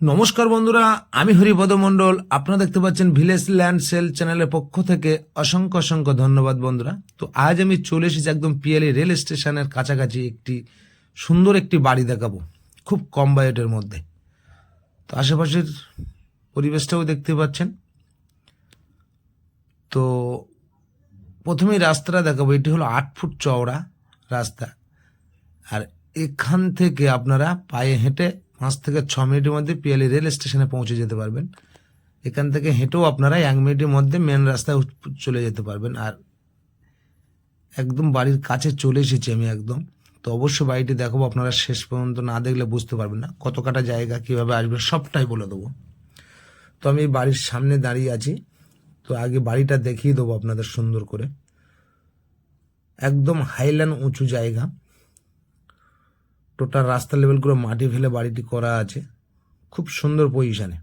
নমস্কার বন্ধুরা, আমি হরিপদ মণ্ডল। আপনারা দেখতে পাচ্ছেন ভিলেজ ল্যান্ড সেল চ্যানেলের পক্ষ থেকে অসংখ্য অসংখ্য ধন্যবাদ বন্ধুরা। তো আজ আমি চলে এসেছি একদম পিএলই রেল স্টেশনের কাছাকাছি একটি সুন্দর একটি বাড়ি দেখাবো, খুব কম বাজেটের মধ্যে। তো আশেপাশের পরিবেশটাও দেখতে পাচ্ছেন। তো প্রথমেই রাস্তাটা দেখাবো, এটি হলো আট ফুট চওড়া রাস্তা। আর এখান থেকে আপনারা পায়ে হেঁটে পাঁচ থেকে ছ মিনিটের মধ্যে পিয়ালি রেল স্টেশনে পৌঁছে যেতে পারবেন। এখান থেকে হেঁটেও আপনারা এক মিনিটের মধ্যে মেন রাস্তায় চলে যেতে পারবেন। আর একদম বাড়ির কাছে চলে এসেছি আমি একদম। তো অবশ্যই বাড়িটি দেখাবো আপনারা শেষ পর্যন্ত না দেখলে বুঝতে পারবেন না। কত কাটা জায়গা, কীভাবে আসবেন সবটাই বলে দেবো। তো আমি বাড়ির সামনে দাঁড়িয়ে আছি। তো আগে বাড়িটা দেখিয়ে দেবো আপনাদের সুন্দর করে। একদম হাইল্যান্ড উঁচু জায়গা। টোটাল রাস্তা লেভেল করে মাটি ফেলে বাড়িটি করা আছে। খুব সুন্দর পজিশনে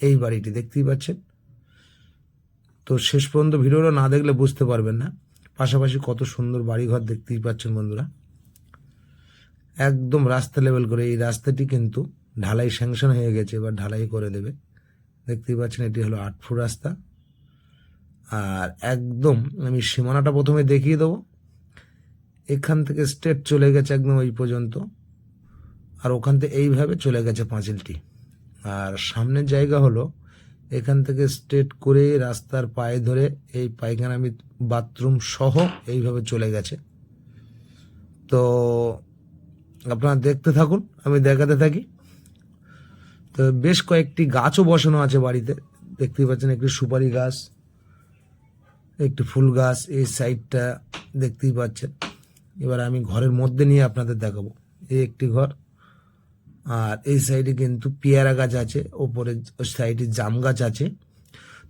এই বাড়িটি দেখতেই পাচ্ছেন। তো শেষ পর্যন্ত ভিডিওটা না দেখলে বুঝতে পারবেন না। পাশাপাশি কত সুন্দর বাড়িঘর দেখতেই পাচ্ছেন বন্ধুরা। একদম রাস্তা লেভেল করে। এই রাস্তাটি কিন্তু ঢালাই স্যাংশন হয়ে গেছে, এবার ঢালাই করে দেবে। দেখতেই পাচ্ছেন, এটি হলো আট ফুট রাস্তা। আর একদম আমি সীমানাটা প্রথমে দেখিয়ে দেবো। এখান থেকে স্ট্রেট চলে গেছে একদম ওই পর্যন্ত। আর ওখান থেকে এইভাবে চলে গেছে পাঁচিলটি। আর সামনের জায়গা হলো, এখান থেকে স্ট্রেট করে রাস্তার পায়ে ধরে এই পায়খানা আমি বাথরুম সহ এইভাবে চলে গেছে। তো আপনারা দেখতে থাকুন, আমি দেখাতে থাকি। তো বেশ কয়েকটি গাছও বসানো আছে বাড়িতে। দেখতেই পাচ্ছেন একটি সুপারি গাছ, একটি ফুল গাছ, এই সাইডটা দেখতেই পাচ্ছেন। এবার আমি ঘরের মধ্যে নিয়ে আপনাদের দেখাবো। এই একটি ঘর, আর এই সাইডে কিন্তু পেয়ারা গাছ আছে, ওপরে সাইডে জাম গাছ আছে।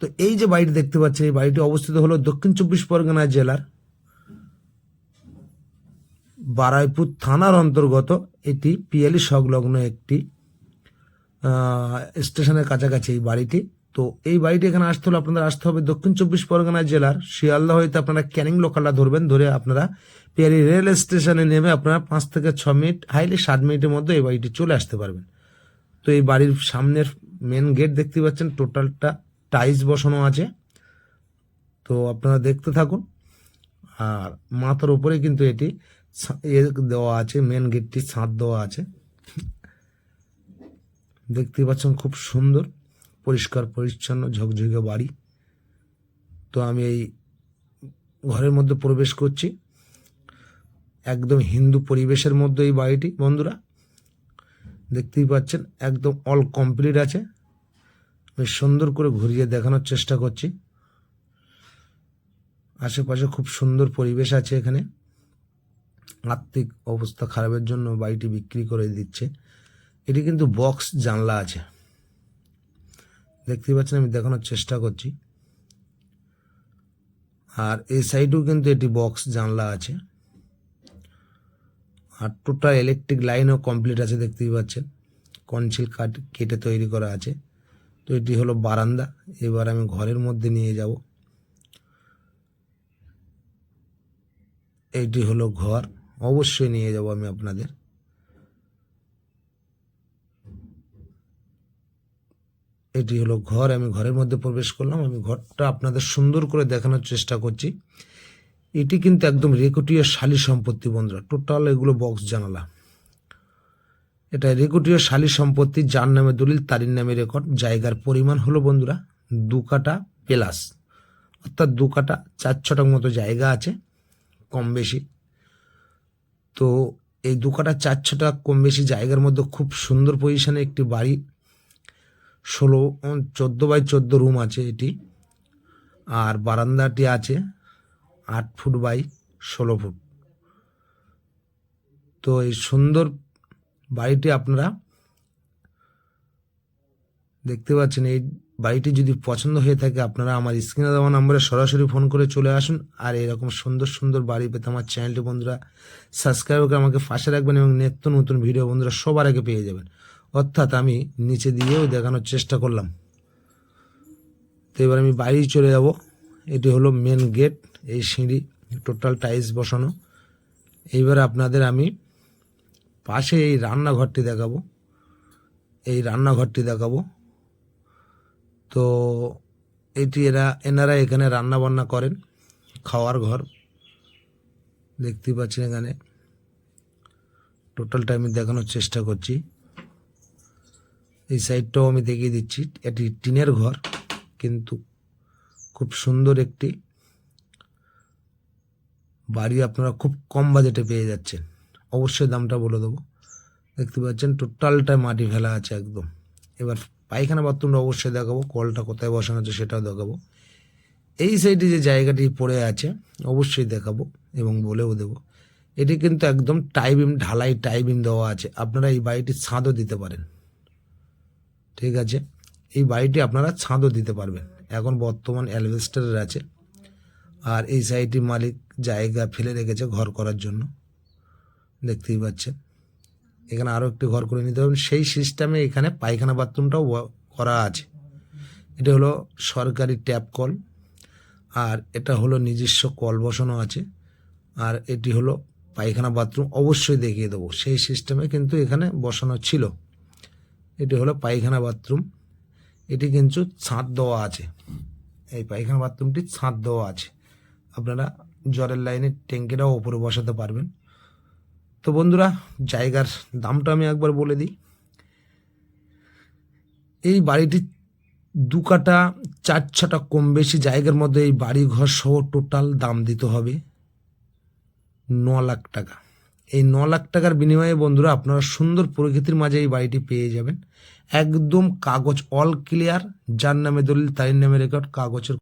তো এই যে বাড়িটি দেখতে পাচ্ছেন, এই বাড়িটি অবস্থিত হলো দক্ষিণ চব্বিশ পরগনা জেলার বারাইপুর থানার অন্তর্গত এটি পিয়ালি সংলগ্ন একটি স্টেশনের কাছাকাছি এই বাড়িটি। তো এই বাড়িটি এখানে আসতে হলে আপনাদের আসতে হবে দক্ষিণ চব্বিশ পরগনা জেলার শিয়ালদা হইতে আপনারা ক্যানিং লোকালটা ধরবেন, ধরে আপনারা পেয়ারি রেল স্টেশনে নেমে আপনারা পাঁচ থেকে ছ মিনিট, হাইলি সাত মিনিটের মধ্যে এই বাড়িটি চলে আসতে পারবেন। তো এই বাড়ির সামনের মেন গেট দেখতে পাচ্ছেন টোটালটা টাইলস বসানো আছে। তো আপনারা দেখতে থাকুন, আর মাথার উপরে কিন্তু এটি ইয়ে দেওয়া আছে মেন গেটটি ছাদ দেওয়া আছে। দেখতে পাচ্ছেন খুব সুন্দর। পরিষ্কার, পরিচ্ছন্ন, ঝকঝকে বাড়ি। তো আমি এই ঘরের মধ্যে প্রবেশ করছি। একদম হিন্দু পরিবেশের মধ্যে এই বাড়িটি, বন্ধুরা। দেখতেই পাচ্ছেন, একদম অল কমপ্লিট আছে। বেশ সুন্দর করে ঘুরিয়ে দেখানোর চেষ্টা করছি। আশেপাশে খুব সুন্দর পরিবেশ আছে এখানে। আর্থিক অবস্থা খারাপের জন্য বাড়িটি বিক্রি করে দিচ্ছে। এটি কিন্তু বক্স জানলা আছে। দেখতেই পাচ্ছেন, আমি দেখানোর চেষ্টা করছি। আর এই সাইডেও কিন্তু এটি বক্স, জানলা আছে। আর টোটাল ইলেকট্রিক লাইনও কমপ্লিট আছে, দেখতেই পাচ্ছেন। কনসিল কাঠ কেটে তৈরি করা আছে। তো এটি হলো বারান্দা। এবার আমি ঘরের মধ্যে নিয়ে যাব। এটি হলো ঘর। অবশ্যই নিয়ে যাব আমি আপনাদের। এটি হলো ঘর। আমি ঘরের মধ্যে প্রবেশ করলাম। আমি ঘরটা আপনাদের সুন্দর করে দেখানোর চেষ্টা করছি। এটি কিন্তু একদম রেকর্ডীয় শালি সম্পত্তি বন্ধুরা। টোটাল এগুলো বক্স জানালা। এটা রেকর্ডীয় শালি সম্পত্তি, যার নামে দলিল তারির নামে রেকর্ড জায়গার পরিমাণ হলো বন্ধুরা, দু কাটা প্লাস। অর্থাৎ দু কাটা চার ছটার মতো জায়গা আছে, কম বেশি। তো এই দু কাটা চার ছটা কম বেশি জায়গার মধ্যে খুব সুন্দর পজিশনে একটি বাড়ি ষোলো চোদ্দ বাই চোদ্দ রুম আছে এটি। আর বারান্দাটি আছে আট ফুট বাই ষোলো ফুট। তো এই সুন্দর বাড়িটি আপনারা দেখতে পাচ্ছেন, এই বাড়িটি যদি পছন্দ হয়ে থাকে আপনারা আমার স্ক্রিনে দেওয়া নম্বরে সরাসরি ফোন করে চলে আসুন। আর এরকম সুন্দর সুন্দর বাড়ি পেতে আমার চ্যানেলটি বন্ধুরা সাবস্ক্রাইব করে আমাকে পাশে রাখবেন এবং নিত্য নতুন ভিডিও বন্ধুরা সবার আগে পেয়ে যাবেন। অর্থাৎ আমি নিচে দিয়েও দেখানোর চেষ্টা করলাম। তো এবার আমি বাইরে চলে যাব। এটি হলো মেন গেট এই সিঁড়ি টোটাল টাইলস বসানো। এইবার আপনাদের আমি পাশে এই রান্নাঘরটি দেখাবো। এই রান্নাঘরটি দেখাবো। তো এটি এরা, এনারা এখানে রান্না বান্না করেন, খাওয়ার ঘর। দেখতেই পাচ্ছেন এখানে। টোটালটা আমি দেখানোর চেষ্টা করছি। এই সাইডটাও আমি দেখিয়ে দিচ্ছি। এটি টিনের ঘর, কিন্তু খুব সুন্দর একটি বাড়ি আপনারা খুব কম বাজেটে পেয়ে যাচ্ছেন। অবশ্যই দামটা বলে দেবো। দেখতে পাচ্ছেন টোটালটা মাটি ফেলা আছে একদম। এবার পায়খানা বাথরুমটা অবশ্যই দেখাবো, কলটা কোথায় বসানো আছে সেটাও দেখাবো। এই সাইডে যে জায়গাটি পড়ে আছে, অবশ্যই দেখাবো এবং বলেও দেবো। এটি কিন্তু একদম টাইবিম, ঢালাই টাইবিম দেওয়া আছে। আপনারা এই বাড়িটি ছাদও দিতে পারেন। ঠিক আছে? এই বাড়িটি আপনারা ছাদও দিতে পারবেন। এখন বর্তমান অ্যালভেস্টারের আছে। আর এই সাইডটি মালিক জায়গা ফেলে রেখেছে ঘর করার জন্য। দেখতেই পাচ্ছেন। এখানে আরও একটি ঘর করে নিতে পারবেন সেই সিস্টেমে এখানে পায়খানা বাথরুমটাও করা আছে। এটা হলো সরকারি ট্যাপ কল আর এটা হলো নিজস্ব কল বসানো আছে। আর এটি হলো পায়খানা বাথরুম অবশ্যই দেখিয়ে দেবো। সেই সিস্টেমে কিন্তু এখানে বসানো ছিল। এটি হলো পায়খানা বাথরুম। এটি কিন্তু ছাদ দেওয়া আছে। এই পায়খানা বাথরুমটি ছাদ দেওয়া আছে। আপনারা জলের লাইনে ট্যাঙ্কিটাও ওপরে বসাতে পারবেন। তো বন্ধুরা, জায়গার দামটা আমি একবার বলে দিই। এই বাড়িটি দু কাটা চার ছটা কম বেশি জায়গার মধ্যে এই বাড়ি ঘর সহ টোটাল দাম দিতে হবে ন লাখ টাকা। এই ন লাখ টাকার বিনিময়ে বন্ধুরা আপনারা সুন্দর প্রকৃতির মাঝে এই বাড়িটি পেয়ে যাবেন। একদম কাগজ অল ক্লিয়ার যার নামে দলিল তার নামে রেকর্ড কাগজের